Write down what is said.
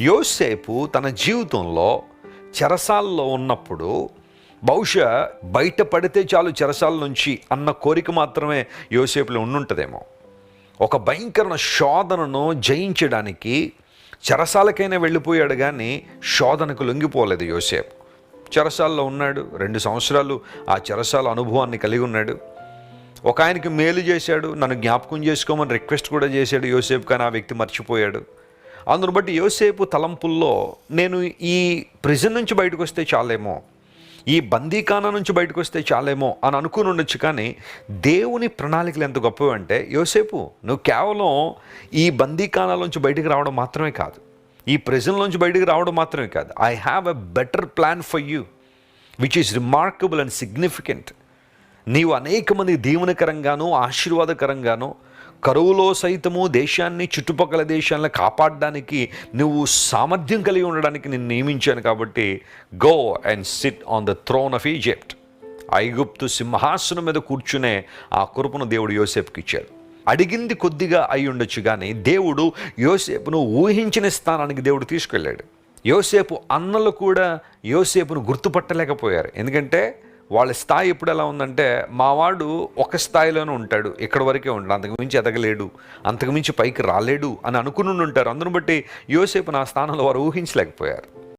యోసేపు తన జీవితంలో చెరసాల్లో ఉన్నప్పుడు బహుశా బయట పడితే చాలు చెరసాల నుంచి అన్న కోరిక మాత్రమే యోసేపులో ఉండుంటుందేమో. ఒక భయంకర శోధనను జయించడానికి చెరసాలకైనా వెళ్ళిపోయాడు కానీ శోధనకు లొంగిపోలేదు యోసేపు. చెరసాల్లో ఉన్నాడు రెండు సంవత్సరాలు ఆ చెరసాల అనుభవాన్ని కలిగి ఉన్నాడు. ఒక ఆయనకి మేలు చేశాడు నన్ను జ్ఞాపకం చేసుకోమని రిక్వెస్ట్ కూడా చేశాడు యోసేపు కానీ ఆ వ్యక్తి మర్చిపోయాడు. అందును బట్టి యోసేపు తలంపుల్లో నేను ఈ ప్రిజన్ నుంచి బయటకు వస్తే చాలేమో ఈ బందీకాన నుంచి బయటకు వస్తే చాలేమో అని అనుకుని ఉండొచ్చు కానీ దేవుని ప్రణాళికలు ఎంత గొప్పవి అంటే యోసేపు నువ్వు కేవలం ఈ బందీకానాల నుంచి బయటికి రావడం మాత్రమే కాదు ఈ ప్రెజెంట్లోంచి బయటికి రావడం మాత్రమే కాదు. I have a better plan for you which is remarkable and significant నీవు అనేక మంది దీవెనకరంగాను ఆశీర్వాదకరంగాను కరువులో సైతము దేశాన్ని చుట్టుపక్కల దేశాలను కాపాడడానికి నువ్వు సామర్థ్యం కలిగి ఉండడానికి నేను నియమించాను కాబట్టి go and sit on the throne of Egypt ఐగుప్తు సింహాసనం మీద కూర్చునే ఆ కురుపును దేవుడు యోసేపుకి ఇచ్చాడు. అడిగింది కొద్దిగా అయి ఉండొచ్చు కానీ దేవుడు యోసేపును ఊహించిన స్థానానికి దేవుడు తీసుకెళ్ళాడు. యోసేపు అన్నలు కూడా యోసేపును గుర్తుపట్టలేకపోయారు. ఎందుకంటే వాళ్ళ స్థాయి ఎప్పుడు ఎలా ఉందంటే మావాడు ఒక స్థాయిలోనే ఉంటాడు ఇక్కడ వరకే ఉంటాడు అంతకుమించి ఎదగలేడు అంతకుమించి పైకి రాలేడు అని అనుకుని ఉంటారు అందును బట్టి యోసేపు నా స్థానంలో వారు ఊహించలేకపోయారు.